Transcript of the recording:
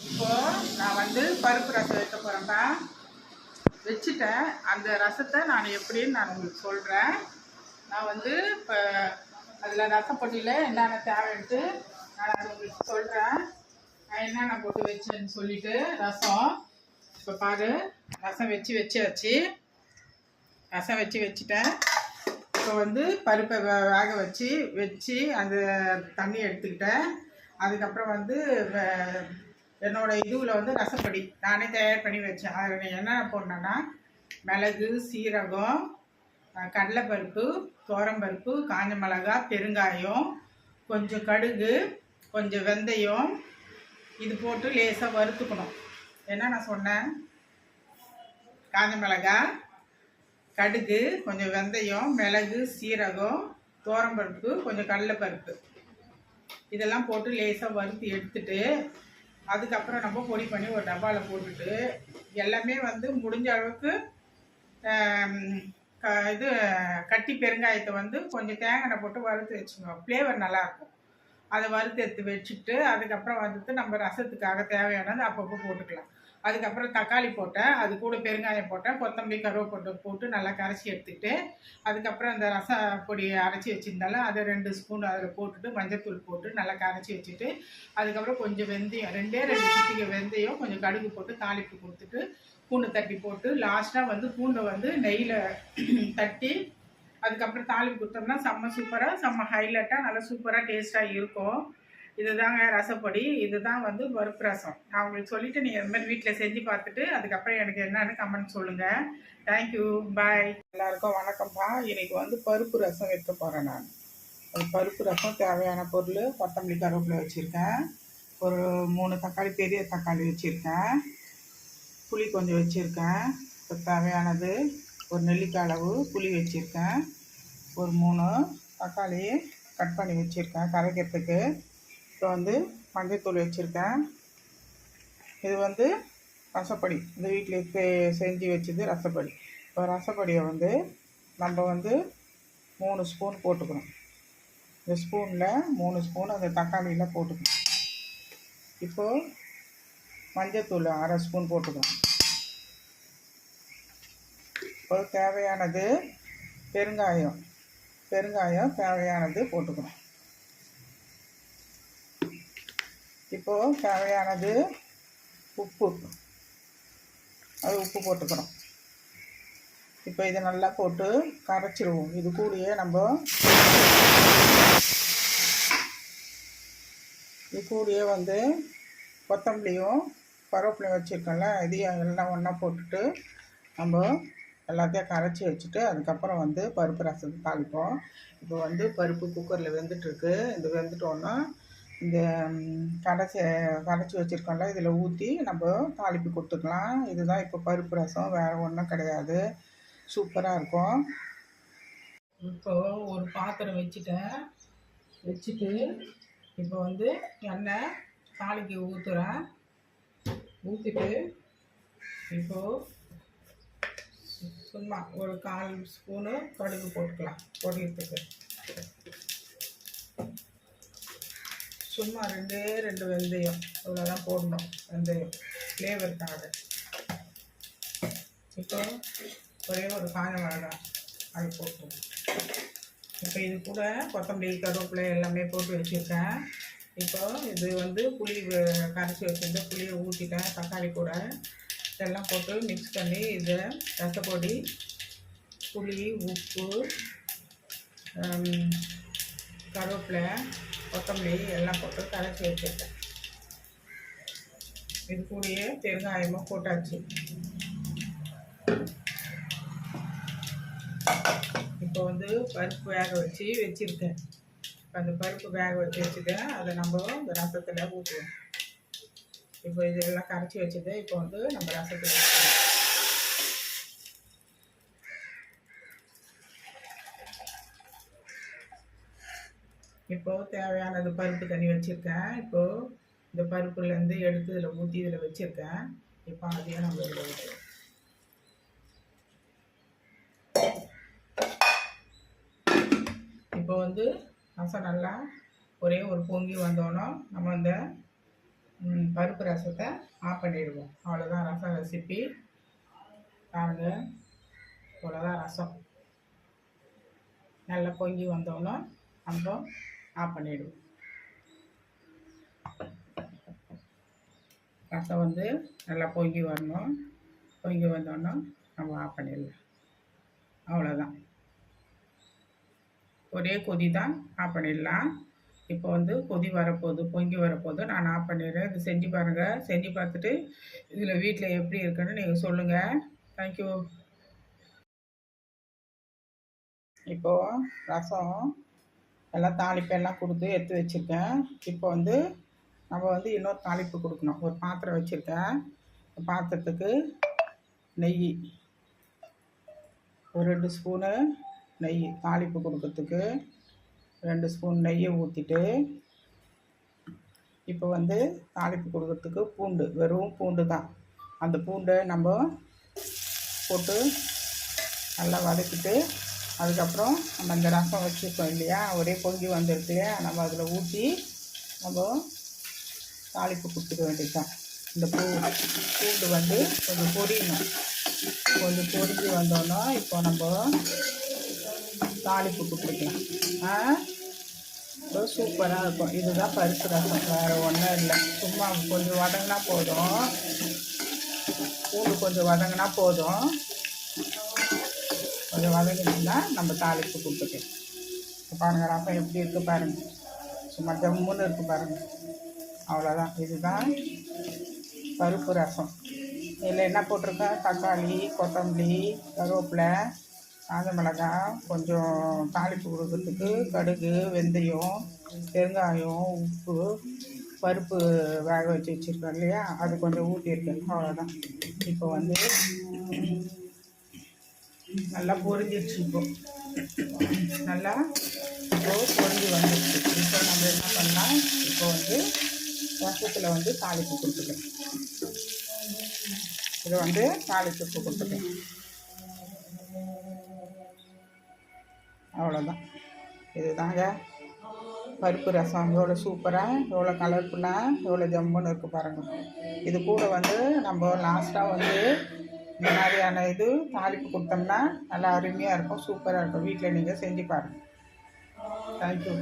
இப்போ நான் வந்து பருப்பு ரசம் வைக்க போகிறேன்ப்பா வச்சுட்டேன். அந்த ரசத்தை நான் எப்படின்னு நான் உங்களுக்கு சொல்கிறேன் நான் வந்து இப்போ அதில் ரசப்பொட்டியில் என்னென்ன தேவைன்ட்டு நான் அதை உங்களுக்கு சொல்கிறேன் நான் என்னென்ன போட்டு வச்சேன்னு சொல்லிட்டு ரசம். இப்போ பாரு ரசம் வச்சு வச்சாச்சு. ரசம் வச்சு வச்சுட்டேன். இப்போ வந்து பருப்பை வே- வேக வச்சு வச்சு அந்த தண்ணி எடுத்துக்கிட்டேன். அதுக்கப்புறம் வந்து என்னோடய இதுவில் வந்து ரசப்படி. நானே தயார் பண்ணி வச்சேன். அதில் என்னென்ன போடணுன்னா மிளகு சீரகம் கடலைப்பருப்பு துவரம்பருப்பு காஞ்ச மிளகா பெருங்காயம் கொஞ்சம் கடுகு கொஞ்சம் வெந்தயம். இது போட்டு லேசாக வறுத்துக்கணும். என்ன நான் சொன்னேன் காஞ்ச மிளகா கடுகு கொஞ்சம் வெந்தயம் மிளகு சீரகம் துவரம்பருப்பு கொஞ்சம் கடலைப்பருப்பு. இதெல்லாம் போட்டு லேசாக வறுத்து எடுத்துட்டு அதுக்கப்புறம் நம்ம பொடி பண்ணி ஒரு டப்பாவில் போட்டுட்டு எல்லாமே வந்து முடிஞ்ச அளவுக்கு க இது கட்டி பெருங்காயத்தை வந்து கொஞ்சம் தேங்காய் போட்டு வறுத்து வச்சுக்கணும் ஃப்ளேவர் நல்லாயிருக்கும் அதை வறுத்து எடுத்து வச்சுட்டு அதுக்கப்புறம் வந்துட்டு நம்ம ரசத்துக்காக தேவையானது அப்பப்போ போட்டுக்கலாம். அதுக்கப்புறம் தக்காளி போட்டேன். அது கூட பெருங்காயம் போட்டேன். கொத்தமல்லி கருவேப்பட்டை போட்டு நல்லா கரைச்சி எடுத்துக்கிட்டு அதுக்கப்புறம் அந்த ரச பொடியை அரைச்சி வச்சுருந்தாலும் அதை ரெண்டு ஸ்பூன் அதில் போட்டுட்டு மஞ்சத்தூள் போட்டு நல்லா கரைச்சி வச்சுட்டு அதுக்கப்புறம் கொஞ்சம் வெந்தயம் ரெண்டே ரெண்டு சிட்டிகை வெந்தயம் கொஞ்சம் கடுகு போட்டு தாளிப்பு கொடுத்துட்டு பூண்டு தட்டி போட்டு லாஸ்ட்டாக வந்து பூண்டை வந்து நெய்யில் தட்டி அதுக்கப்புறம் தாளிப்பு கொடுத்தோம்னா செம்ம சூப்பராக செம்ம ஹைலைட்டாக நல்லா சூப்பராக டேஸ்ட்டாக இருக்கும். இதுதாங்க ரசப்பொடி இதுதான் வந்து பருப்பு ரசம். நான் உங்களுக்கு சொல்லிவிட்டு நீங்கள் இது மாதிரி வீட்டில் செஞ்சு பார்த்துட்டு அதுக்கப்புறம் எனக்கு என்னன்னு கமெண்ட் சொல்லுங்கள் தேங்க்யூ பாய் எல்லாருக்கும் வணக்கம்ப்பா இன்னைக்கு வந்து பருப்பு ரசம் வைக்க போகிறேன் நான். பருப்பு ரசம் தேவையான பொருள் கொத்தமல்லி கருவேப்பிலை வச்சுருக்கேன். ஒரு மூணு தக்காளி பெரிய தக்காளி வச்சுருக்கேன். புளி கொஞ்சம் வச்சுருக்கேன். இப்போ தேவையானது ஒரு நெல்லிக்காய் அளவு புளி வச்சுருக்கேன். ஒரு மூணு தக்காளி கட் பண்ணி வச்சுருக்கேன் கரைக்கிறதுக்கு. இப்போ வந்து மஞ்சத்தூள் வச்சுருக்கேன். இது வந்து ரசப்பொடி. இந்த வீட்டில் செ- செஞ்சு வச்சது ரசப்பொடி. இப்போ ரசப்பொடியை வந்து நம்ம வந்து மூணு ஸ்பூன் போட்டுக்கணும். இந்த ஸ்பூனில் மூணு ஸ்பூன் அந்த தக்காளியில் போட்டுக்கணும். இப்போது மஞ்சத்தூள் அரை ஸ்பூன் போட்டுக்கணும். இப்போ தேவையானது பெருங்காயம். பெருங்காயம் தேவையானது போட்டுக்கணும். இப்போது தேவையானது உப்பு. அது உப்பு போட்டுக்கிறோம் இப்போ இதை நல்லா போட்டு கரைச்சிருவோம். இது கூடயே நம்ம இது கூடயே வந்து கொத்தமல்லியும் கருவேப்பிலையும் வச்சுருக்கோம்ல இதையும் எல்லாம் ஒன்றா போட்டுட்டு நம்ம எல்லாத்தையும் கரைச்சி வச்சுட்டு அதுக்கப்புறம் வந்து பருப்பு ரசத்தை தாளிப்போம். இப்போ வந்து பருப்பு குக்கரில் வெந்துட்டுருக்கு. இது வெந்துட்டோன்னா இந்த கடைச்சி கடைச்சி வச்சுருக்கோம்ல இதில் ஊற்றி நம்ம தாளிப்பு கொடுத்துக்கலாம். இதுதான் இப்போ பருப்பு ரசம் வேறு ஒன்றும் கிடையாது. சூப்பராக இருக்கும். இப்போ ஒரு பாத்திரம் வச்சுட்டேன். வச்சுட்டு இப்போ வந்து எண்ணெய் தாளிக்கு ஊற்றுறேன் ஊற்றிட்டு இப்போது சும்மா ஒரு கால் ஸ்பூனு கடுகு போட்டுக்கலாம் பொரியத்துக்கு சும்மா ரெண்டே ரெண்டு வெந்தயம். இவ்வளோதான் போடணும் வெந்தயம். ஃப்ளேவருக்காக இப்போ ஒரே ஒரு காஞ்ச மிளகாய் அது போட்டுருவோம் இப்போ இது கூட கொத்தமல்லி கருவேப்பிலை எல்லாமே போட்டு வச்சுருக்கேன். இப்போ இது வந்து புளி கரைச்சி வச்சுருந்து புளியை ஊற்றிட்டேன் தக்காளி கூட. இதெல்லாம் போட்டு மிக்ஸ் பண்ணி இதை ரசப்பொடி புளி உப்பு கருவேப்பிலை கொத்தமல்லி எல்லாம் போட்டு கரைச்சி வச்சுருக்கேன். இது கூடயே பெருங்காயமும் போட்டாச்சு. இப்போ வந்து பருப்பு வேக வச்சு வச்சுருக்கேன். இப்போ அந்த பருப்பு வேக வச்சு வச்சுட்டேன். அதை நம்ம இந்த ரசத்தில் ஊற்றுவோம். இப்போ இதெல்லாம் கரைச்சி வச்சுட்டு இப்போ வந்து நம்ம ரசத்தில் ஊற்றுவோம். இப்போ தேவையானது பருப்பு தண்ணி வச்சுருக்கேன். இப்போது இந்த பருப்புலேருந்து எடுத்து இதில் ஊற்றி இதில் வச்சுருக்கேன். இப்போ அதையும் நம்ம இதில் ஊற்றுவோம் இப்போ வந்து ரசம் நல்லா ஒரே ஒரு பொங்கி வந்தோன்னே நம்ம அந்த பருப்பு ரசத்தை ஆஃப் பண்ணிடுவோம். அவ்வளோதான் ரசம் ரெசிபி. பாருங்க இவ்வளோதான் ரசம். நல்லா பொங்கி வந்தோன்னே நம்ம ஆஃப் பண்ணிவிடுவோம் ரசம் வந்து நல்லா பொங்கி வரணும். பொங்கி வந்தோன்னா நம்ம ஆஃப் பண்ணிடலாம். அவ்வளோதான் ஒரே கொதி தான் ஆஃப் பண்ணிடலாம். இப்போ வந்து கொதி வரப்போகுது பொங்கி வரப்போகுது. நான் ஆஃப் பண்ணிடுறேன். இது செஞ்சு பாருங்கள் செஞ்சு பார்த்துட்டு இதில் வீட்டில் எப்படி இருக்குன்னு நீங்கள் சொல்லுங்கள் தேங்க்யூ இப்போது ரசம் எல்லாம் தாளிப்பெல்லாம் கொடுத்து எடுத்து வச்சுருக்கேன். இப்போ வந்து நம்ம வந்து இன்னொரு தாளிப்பு கொடுக்கணும். ஒரு பாத்திரம் வச்சுருக்கேன். பாத்திரத்துக்கு நெய் ஒரு ரெண்டு ஸ்பூனு நெய் தாளிப்பு கொடுக்கறதுக்கு ரெண்டு ஸ்பூன் நெய்யை ஊற்றிட்டு இப்போ வந்து தாளிப்பு கொடுக்கறதுக்கு பூண்டு வெறும் பூண்டு தான். அந்த பூண்டை நம்ம போட்டு நல்லா வதக்கிட்டு அதுக்கப்புறம் நம்ம அந்த ரசம் வச்சுருக்கோம் இல்லையா? ஒரே பொங்கி வந்துருக்கு இல்லையா? நம்ம அதில் ஊற்றி நம்ம தாளிப்பு கொடுத்துக்க வேண்டியதுதான். இந்த பூ பூண்டு வந்து கொஞ்சம் பொரியணும். கொஞ்சம் பொரிஞ்சு வந்தோன்னா இப்போ நம்ம தாளிப்பு கொடுத்துக்கலாம். ஆ? சூப்பராக இருக்கும். இதுதான் பருப்பு ரசம். வேறு ஒன்றும் இல்லை. சும்மா கொஞ்சம் வதங்கினா போதும். பூண்டு கொஞ்சம் வதங்கினா போதும். கொஞ்சம் வதங்கினா நம்ம தாளிப்பு கொடுத்துக்கலாம். இப்போ பாருங்கள் ரசம் எப்படி இருக்குது பாருங்கள் சும்மா ஜம்முன்னு இருக்குது பாருங்கள் அவ்வளோதான் இதுதான் பருப்பு ரசம். இதில் என்ன போட்டிருக்கேன் தக்காளி கொத்தமல்லி கருவேப்பிலை காஞ்ச மிளகாய் கொஞ்சம் தாளிப்பு கொடுக்கறதுக்கு கடுகு வெந்தயம் பெருங்காயம் உப்பு பருப்பு வேக வச்சு வச்சுருக்கேன் இல்லையா? அது கொஞ்சம் ஊற்றிருக்கேன் அவ்வளோதான் இப்போ வந்து நல்லா பொரிஞ்சிருச்சு இப்போ நல்லா இப்போ பொரிஞ்சு வந்துருச்சு. இப்போ நம்ம என்ன பண்ணலாம்? இப்போ வந்து ரசத்தில் வந்து தாளிப்பு கொடுத்துக்கலாம். இதை வந்து தாளிப்பு கொடுத்துக்கலாம். அவ்வளோதான் இதுதாங்க. பருப்பு ரசம் எவ்வளோ சூப்பராக எவ்வளோ கலர்ஃபுல்லாக எவ்வளோ ஜம்முன்னு இருக்குது பாருங்கள் இது கூட வந்து நம்ம லாஸ்ட்டாக வந்து இந்த மாதிரியான இது தாளிப்பு கொடுத்தோம்னா நல்லா அருமையாக இருக்கும். சூப்பராக இருக்கும். வீட்டில் நீங்கள் செஞ்சு பாருங்கள் தேங்க்யூ